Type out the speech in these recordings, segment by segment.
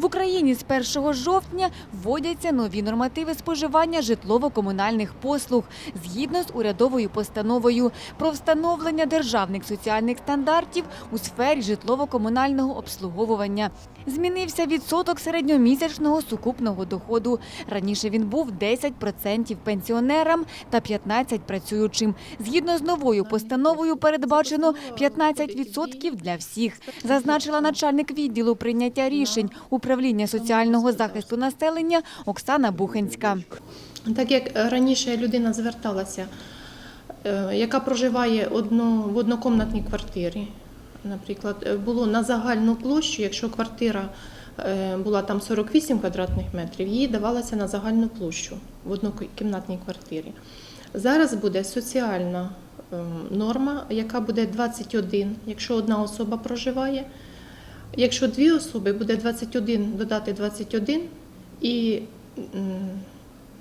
В Україні з 1 жовтня вводяться нові нормативи споживання житлово-комунальних послуг згідно з урядовою постановою про встановлення державних соціальних стандартів у сфері житлово-комунального обслуговування. Змінився відсоток середньомісячного сукупного доходу. Раніше він був 10% пенсіонерам та 15% працюючим. Згідно з новою постановою передбачено 15% для всіх, зазначила начальник відділу прийняття рішень управління соціального захисту населення Оксана Бухенська. Так як раніше людина зверталася, е, яка проживає в однокомнатній квартирі, наприклад, е, було на загальну площу, якщо квартира е, була там 48 квадратних метрів, їй давалося на загальну площу в однокімнатній квартирі. Зараз буде соціальна е, норма, яка буде 21, якщо одна особа проживає. Якщо дві особи, буде 21 додати 21 і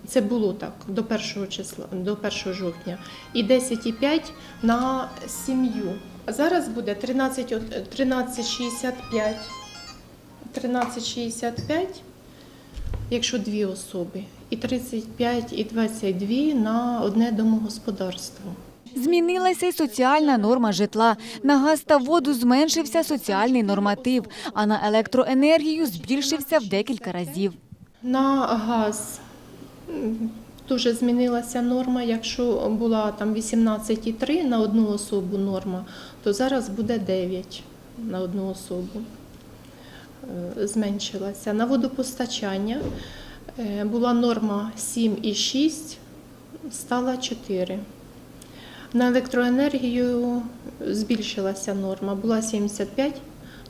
це було так до 1 числа, до 1 жовтня, і 10,5 на сім'ю. А зараз буде 13, 13,65, 13,65, якщо дві особи, і 35 і 22 на одне домогосподарство. Змінилася й соціальна норма житла. На газ та воду зменшився соціальний норматив, а на електроенергію збільшився в декілька разів. На газ дуже змінилася норма. Якщо була там 18,3 на одну особу норма, то зараз буде 9 на одну особу. Е, Зменшилася. На водопостачання е, була норма 7,6, стала 4. На електроенергію збільшилася норма, була 75,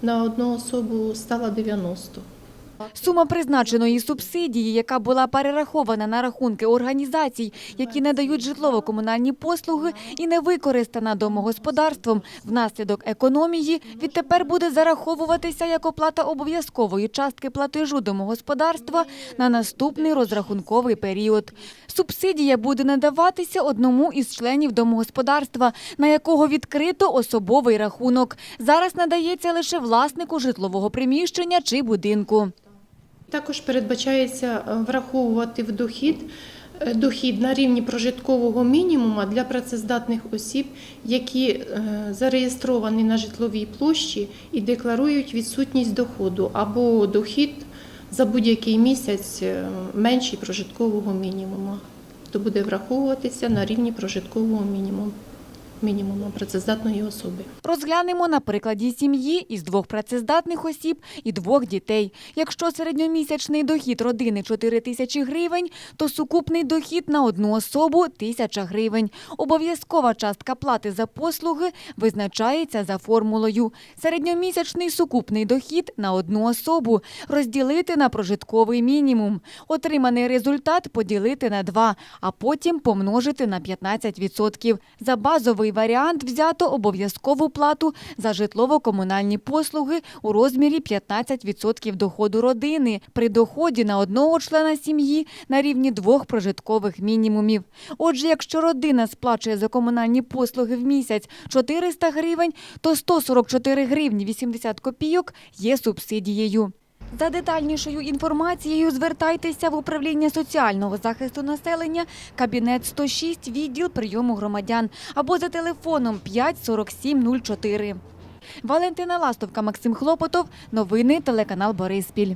на одну особу стала 90. Сума призначеної субсидії, яка була перерахована на рахунки організацій, які надають житлово-комунальні послуги і не використана домогосподарством внаслідок економії, відтепер буде зараховуватися як оплата обов'язкової частки платежу домогосподарства на наступний розрахунковий період. Субсидія буде надаватися одному із членів домогосподарства, на якого відкрито особовий рахунок. Зараз надається лише власнику житлового приміщення чи будинку. Також передбачається е, враховувати в дохід е, дохід на рівні прожиткового мінімуму для працездатних осіб, які е, зареєстровані на житловій площі і декларують відсутність доходу або дохід за будь-який місяць менший прожиткового мінімуму. То буде враховуватися на рівні прожиткового мінімуму, мінімуму працездатної особи. Розглянемо на прикладі сім'ї із двох працездатних осіб і двох дітей. Якщо середньомісячний дохід родини 4 тисячі гривень, то сукупний дохід на одну особу – тисяча гривень. Обов'язкова частка плати за послуги визначається за формулою. Середньомісячний сукупний дохід на одну особу розділити на прожитковий мінімум. Отриманий результат поділити на 2, а потім помножити на 15%. За базовий варіант взято обов'язкову плату за житлово-комунальні послуги у розмірі 15% доходу родини при доході на одного члена сім'ї на рівні двох прожиткових мінімумів. Отже, якщо родина сплачує за комунальні послуги в місяць 400 гривень, то 144 гривні 80 копійок є субсидією. За детальнішою інформацією звертайтеся в управління соціального захисту населення, кабінет 106, відділ прийому громадян або за телефоном 5 47 04. Валентина Ластовка, Максим Хлопотов. Новини телеканал Бориспіль.